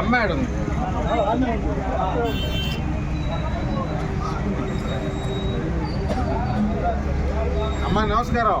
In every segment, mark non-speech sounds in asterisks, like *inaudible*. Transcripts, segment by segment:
అమ్మాడు అమ్మా నమస్కారం.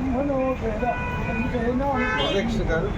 మీరు వచ్చిండ్రా? అయ్యా, స్వామి. అధ్యక్ష గారు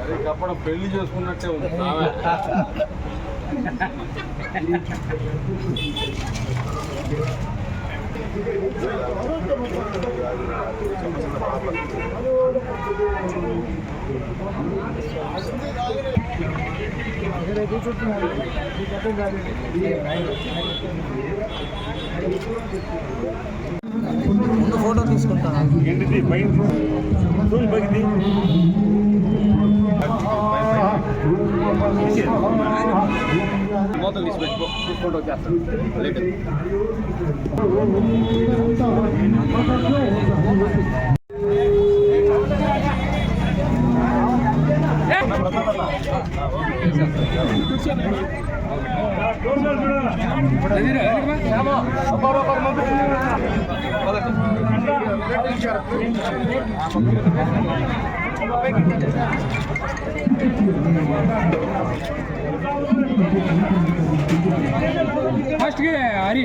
మరి కప్పడం పెళ్ళి చేసుకున్నట్టే ఉంది *laughs* స్వామి. ఫోటో తీసుకుంటాను ఏంటిది? పైన చూడు. పైకి మూతలు తీసి పెట్టుకో. ಫಸ್ಟ್ಗೆ ಹರಿ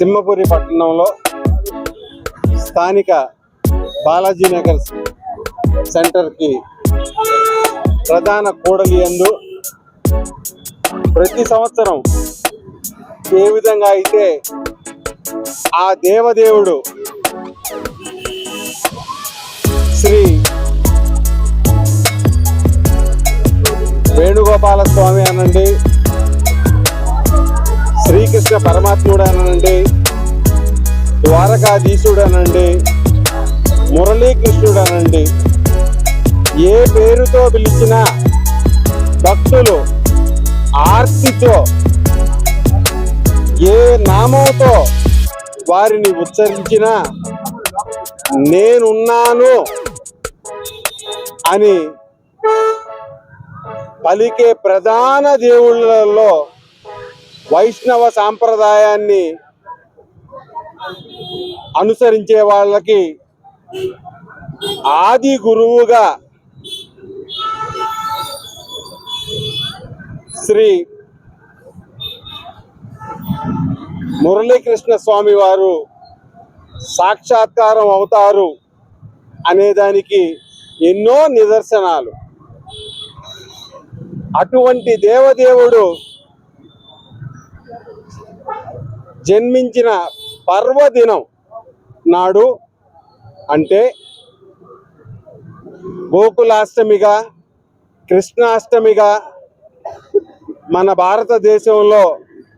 సింహపురి పట్టణంలో స్థానిక బాలాజీ నగర్ సెంటర్కి ప్రధాన కూడలి ఎందు ప్రతి సంవత్సరం ఏ విధంగా అయితే ఆ దేవదేవుడు శ్రీ వేణుగోపాల స్వామి అనండి శ్రీకృష్ణ పరమాత్ముడు అనండి ద్వారకాధీశుడు అనండి మురళీకృష్ణుడు అనండి ఏ పేరుతో పిలిచినా భక్తులు ఆర్తితో ఏ నామంతో వారిని ఉచ్చరించినా నేనున్నాను అని పలికే ప్రధాన దేవుళ్ళలో వైష్ణవ సాంప్రదాయాన్ని అనుసరించే వాళ్ళకి ఆది గురువుగా శ్రీ మురళీకృష్ణ స్వామి వారు సాక్షాత్కారం అవుతారు అనేదానికి ఎన్నో నిదర్శనాలు. అటువంటి దేవదేవుడు జన్మించిన పర్వదినం నాడు అంటే గోకులాష్టమిగా కృష్ణాష్టమిగా మన భారతదేశంలో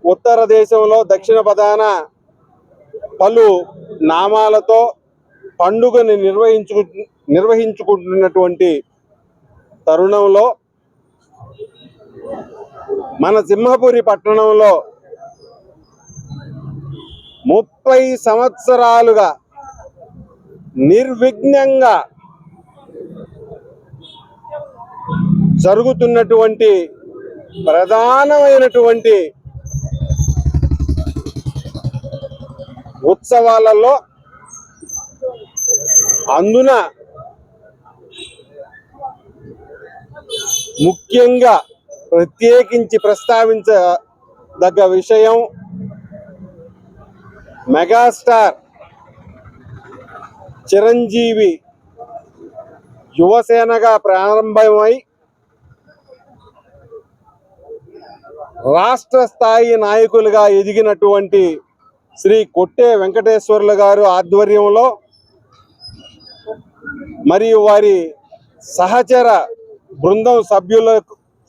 ఉత్తర దేశంలో దక్షిణ ప్రధాన పలు నామాలతో పండుగని నిర్వహించు నిర్వహించుకుంటున్నటువంటి తరుణంలో మన సింహపురి పట్టణంలో ముప్పై సంవత్సరాలుగా నిర్విఘ్నంగా జరుగుతున్నటువంటి ప్రధానమైనటువంటి ఉత్సవాలలో అందున ముఖ్యంగా ప్రత్యేకించి ప్రస్తావించదగ్గ విషయం మెగాస్టార్ చిరంజీవి యువసేనగా ప్రారంభమై రాష్ట్ర స్థాయి నాయకులుగా ఎదిగినటువంటి శ్రీ కొట్టే వెంకటేశ్వర్లు గారు ఆధ్వర్యంలో మరియు వారి సహచర బృందం సభ్యుల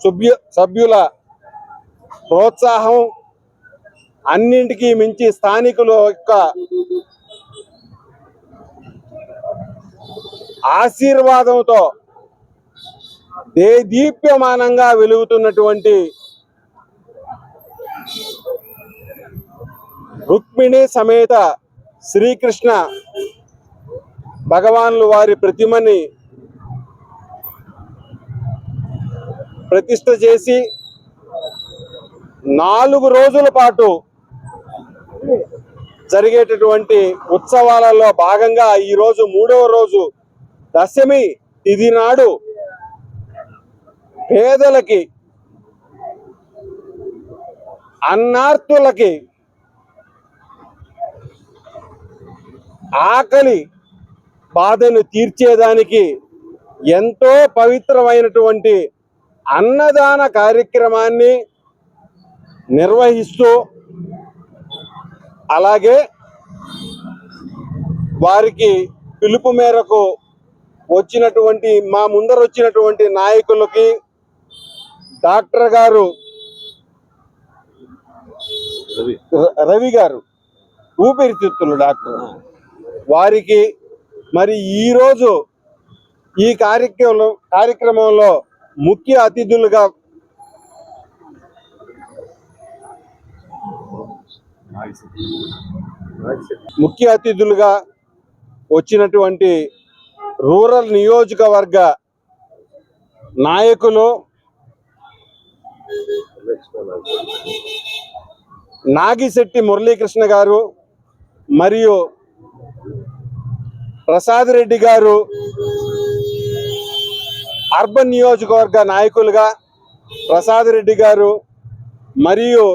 సభ్యు సభ్యుల ప్రోత్సాహం అన్నింటికీ మించి స్థానికుల యొక్క ఆశీర్వాదంతో దేదీప్యమానంగా వెలుగుతున్నటువంటి రుక్మిణి సమేత శ్రీకృష్ణ భగవాన్లు వారి ప్రతిమని ప్రతిష్ట చేసి నాలుగు రోజుల పాటు జరిగేటటువంటి ఉత్సవాలలో భాగంగా ఈరోజు మూడవ రోజు దశమి ఇది నాడు పేదలకి అన్నార్తులకి ఆకలి బాధను తీర్చేదానికి ఎంతో పవిత్రమైనటువంటి అన్నదాన కార్యక్రమాన్ని నిర్వహిస్తూ అలాగే వారికి పిలుపు మేరకు వచ్చినటువంటి మా ముందర వచ్చినటువంటి నాయకులకి డాక్టర్ గారు రవి. గారు ఊపిరితిత్తులు డాక్టర్. వారికి మరి ఈరోజు ఈ కార్యక్రమంలో కార్యక్రమంలో ముఖ్య అతిథులుగా ముఖ్య అతిథులుగా వచ్చినటువంటి రూరల్ నియోజకవర్గ నాయకులు నాగిశెట్టి మురళీకృష్ణ గారు మరియు ప్రసాద్ రెడ్డి గారు అర్బన్ నియోజకవర్గ నాయకులుగా ప్రసాద్ రెడ్డి గారు మరియు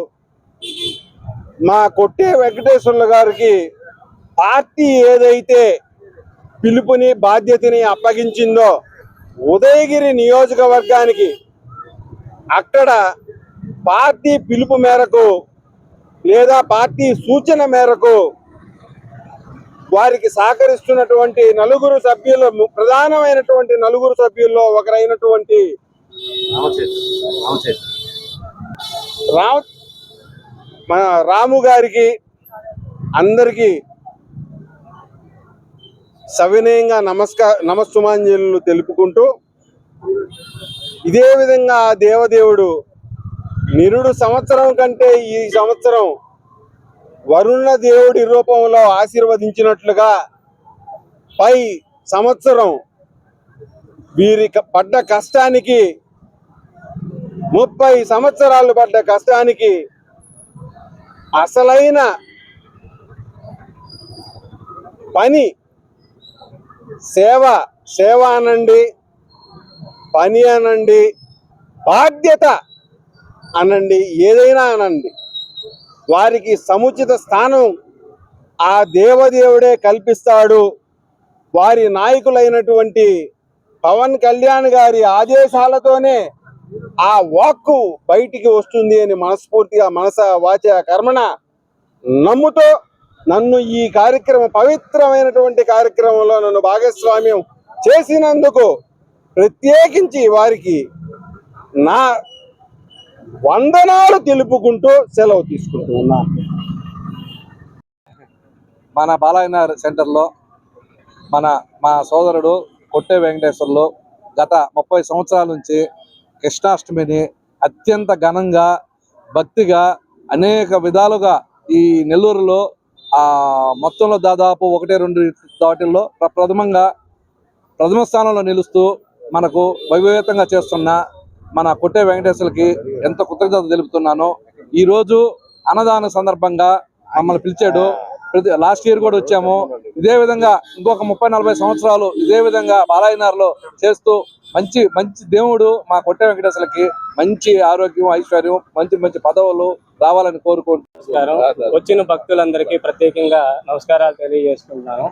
మా కొట్టే వెంకటేశ్వర్లు గారికి పార్టీ ఏదైతే పిలుపుని బాధ్యతని అప్పగించిందో ఉదయగిరి నియోజకవర్గానికి అక్కడ పార్టీ పిలుపు మేరకు లేదా పార్టీ సూచన మేరకు వారికి సహకరిస్తున్నటువంటి నలుగురు సభ్యులు ప్రధానమైనటువంటి నలుగురు సభ్యుల్లో ఒకరైనటువంటి రాము గారికి అందరికీ సవినయంగా నమస్కార నమస్సుమాంజలు తెలుపుకుంటూ ఇదే విధంగా ఆ దేవదేవుడు నిరుడు సంవత్సరం కంటే ఈ సంవత్సరం వరుణ దేవుడి రూపంలో ఆశీర్వదించినట్లుగా పై సంవత్సరం వీరి క- పడ్డ కష్టానికి ముప్పై సంవత్సరాలు పడ్డ కష్టానికి అసలైన పని సేవ సేవ అనండి పని అనండి బాధ్యత అనండి ఏదైనా అనండి. వారికి సముచిత స్థానం ఆ దేవదేవుడే కల్పిస్తాడు. వారి నాయకులైనటువంటి పవన్ కళ్యాణ్ గారి ఆదేశాలతోనే ఆ వాక్కు బయటికి వస్తుంది అని మనస్ఫూర్తిగా మనస వాచ కర్మణ నమ్ముతో నన్ను ఈ కార్యక్రమం పవిత్రమైనటువంటి కార్యక్రమంలో నన్ను భాగస్వామ్యం చేసినందుకు ప్రత్యేకించి వారికి నా వందనాలు తెలుపుకుంటూ సెలవు తీసుకుంటున్నా. మన బాలాయనగర్ సెంటర్లో మన మా సోదరుడు కొట్టే వెంకటేశ్వర్లు గత ముప్పై సంవత్సరాల నుంచి కృష్ణాష్టమిని అత్యంత ఘనంగా భక్తిగా అనేక విధాలుగా ఈ నెల్లూరులో మొత్తంలో దాదాపు ఒకటి రెండు దాటిల్లో ప్ర- ప్రథమంగా ప్రథమ స్థానంలో నిలుస్తూ మనకు వైవేతంగా చేస్తున్న మన కొట్టే వెంకటేశ్వర్లకి ఎంత కృతజ్ఞత తెలుపుతున్నానో ఈరోజు అన్నదాన సందర్భంగా మమ్మల్ని పిలిచాడు. ప్రతి లాస్ట్ ఇయర్ కూడా వచ్చాము. ఇదే విధంగా ఇంకొక ముప్పై నలభై సంవత్సరాలు ఇదే విధంగా బాలాయనార్లో చేస్తూ మంచి మంచి దేవుడు మా కొట్టే వెంకటేశ్వర్లకి మంచి ఆరోగ్యం ఐశ్వర్యం మంచి మంచి పదవులు రావాలని కోరుకుంటున్నాను. నమస్కారం. వచ్చిన భక్తులందరికీ ప్రత్యేకంగా నమస్కారాలు తెలియజేస్తున్నాను.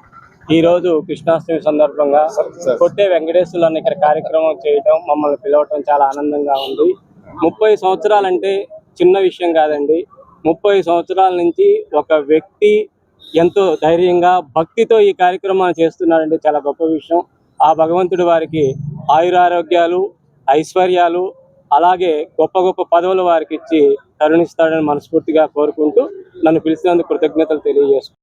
ఈ రోజు కృష్ణాష్టమి సందర్భంగా కొట్టే వెంకటేశ్వరులను ఇక్కడ కార్యక్రమం చేయడం మమ్మల్ని పిలవటం చాలా ఆనందంగా ఉంది. ముప్పై సంవత్సరాలంటే చిన్న విషయం కాదండి. ముప్పై సంవత్సరాల నుంచి ఒక వ్యక్తి ఎంతో ధైర్యంగా భక్తితో ఈ కార్యక్రమాన్ని చేస్తున్నారంటే చాలా గొప్ప విషయం. ఆ భగవంతుడి వారికి ఆయురారోగ్యాలు ఐశ్వర్యాలు అలాగే గొప్ప గొప్ప పదవులు వారికి ఇచ్చి కరుణిస్తాడని మనస్ఫూర్తిగా కోరుకుంటూ నన్ను పిలిచినందుకు కృతజ్ఞతలు తెలియజేస్తున్నాను